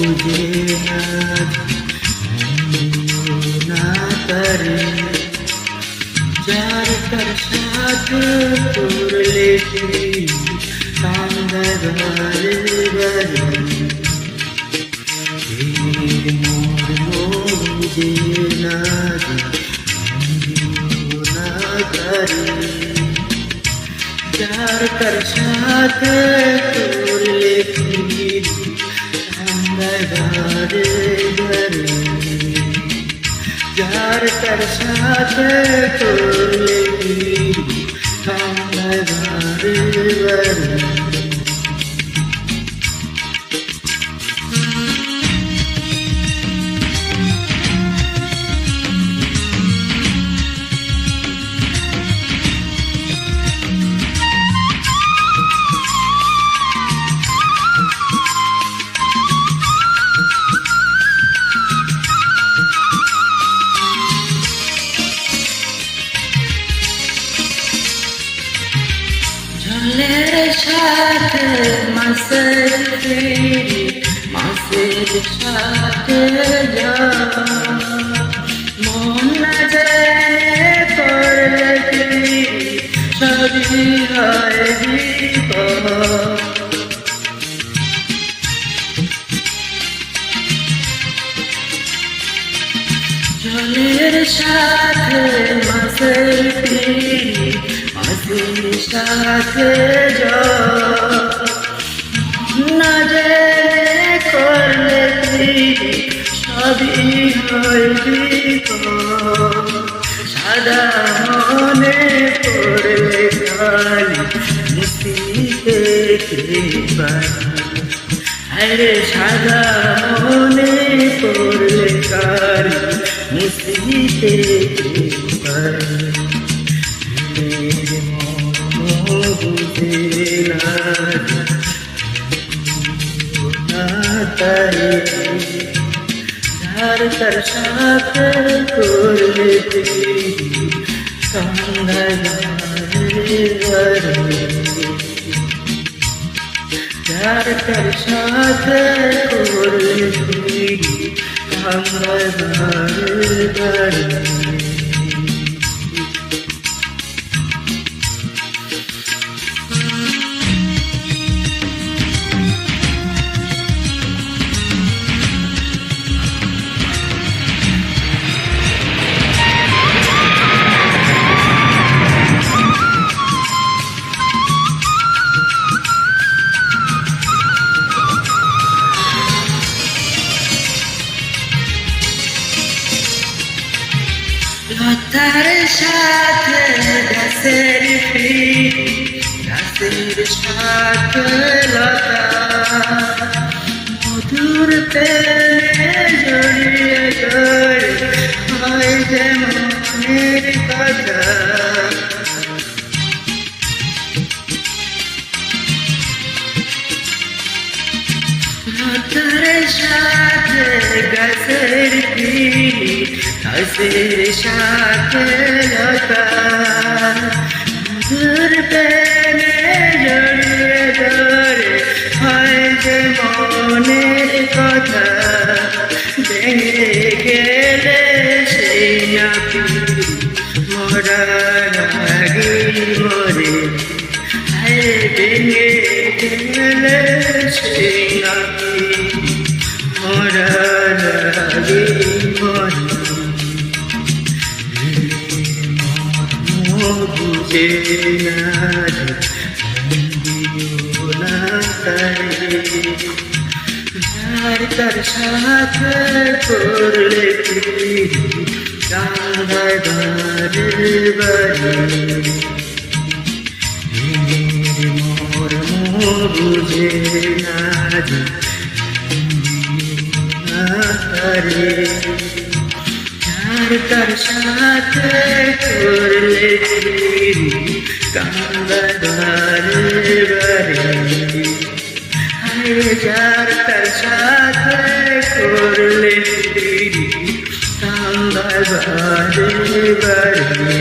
मुझे ना कर चार कर साथ तोड़ लेती कर चार कर साथ तोड़ लेती কান্দারে বাড়ি যার তার সাথে করলে জলের সাথে মাসের ফিরি মাসের সাথে যা মন না জেনে করলে ফিরি সবই হয় বিপদ জলের সাথে সাথে না জেনে করলে পিড়ি সবই হয় সাদা মনে পড়লে খালি মুক্তিতে পারি আরে সাদা মনে পড়লে কার মুসিতে যার তার সাথে করলে সন্ধ্যা যার তার সাথে করলে আমরা বারে বারে। সাথে পিঠ গাছের সাথে লতা মধুর প্রেমে জড়িয়ে জড়িয়ে হয় যে মনের কথা লতার সাথে গাছের পিঠ গাছের সাথে লতা মধুর প্রেমে জড়িয়ে জড়ে হয় যে মনের কথা। ভেঙে গেলে সেই নাকি মরা লাগি মরে। আরে ভেঙে গেলে সেই নাকি মরা লাগি মরে। তার সাথে করলে মোর বুঝে না রে আর তার সাথে করলে কান্দা বারে বারে হায় তার সাথে করলে কান্দা বারে বারে